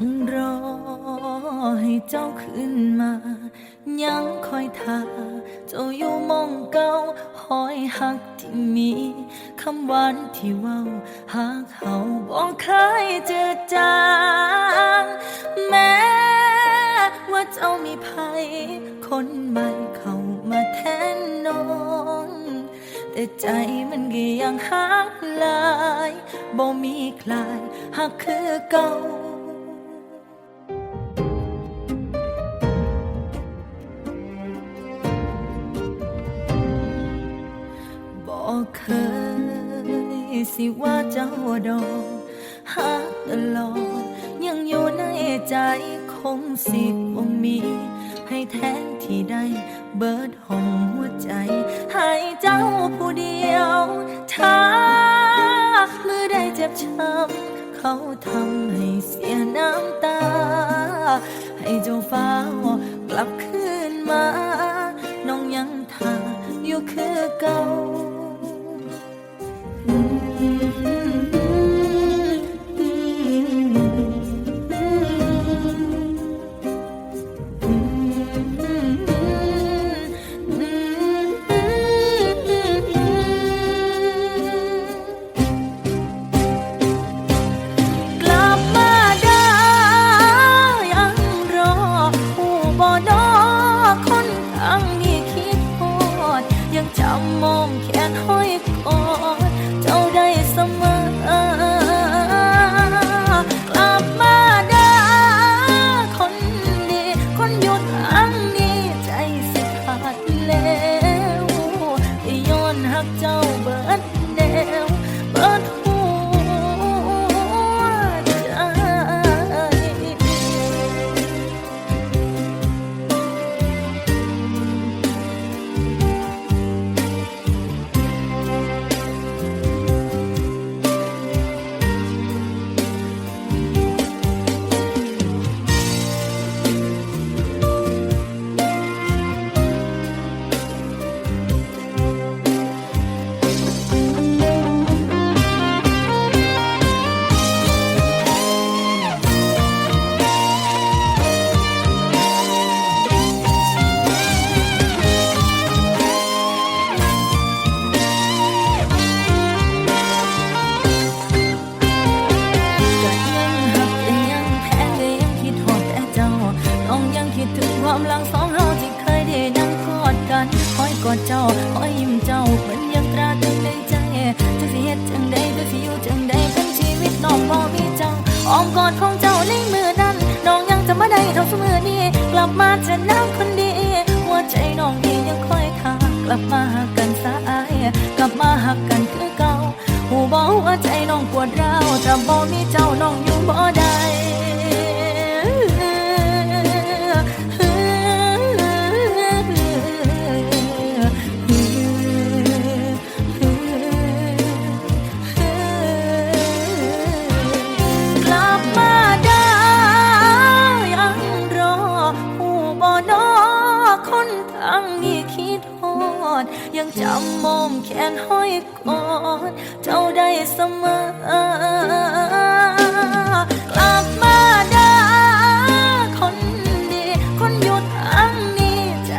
ยังรอให้เจ้าขึ้นมา ยังคอยท่าเจ้าอยู่มองเก่าหอยหักที่มีคำหวานที่เว้าหากเขาบอกเคยเจอจางแม้ว่าเจ้ามีภัย คนใหม่เข้ามาแทนน้องแต่ใจมันก็ยังหักลายบ่มีคลายหักคือเก่า เคยสิว่าเจ้าดอกหักตลอด ยังอยู่ในใจคงสิบ่มี ให้แทนที่ได้เบิดห้องหัวใจ ให้เจ้าผู้เดียวถ้ามือได้เจ็บช้ำเขาทำให้เสียน้ำตา ให้เจ้าฟ้ากลับคืนมา น้องยังทาอยู่คือเก่า มอมแขนห้อยคอเจ้าได้เสมอกลับมาได้คนดี คนอยู่ทางนี้ใจสิขาดแล้วย้อนหักเจ้าเบิด ห้อยยิ้มเจ้าเหมือนยังตราตรึงในใจจะสิเฮ็ดจังใดจะสิอยู่จังใดกันชีวิตน้องบ่มีเจ้าอ้อมกอดของเจ้าในมือนั้นน้องยังจะมาได้เท่าเสมอนี้กลับมาจะน้ำคนดี หัวใจน้องนี่ยังคอยทางกลับมาหากันสาอายกลับมาหักกันคือเก่าหูบอกว่าใจน้องปวดร้าวถ้าบ่มีเจ้าน้องอยู่ มีคิดฮอด ยังจำมอมแขนห้อยกอด เจ้าได้เสมอ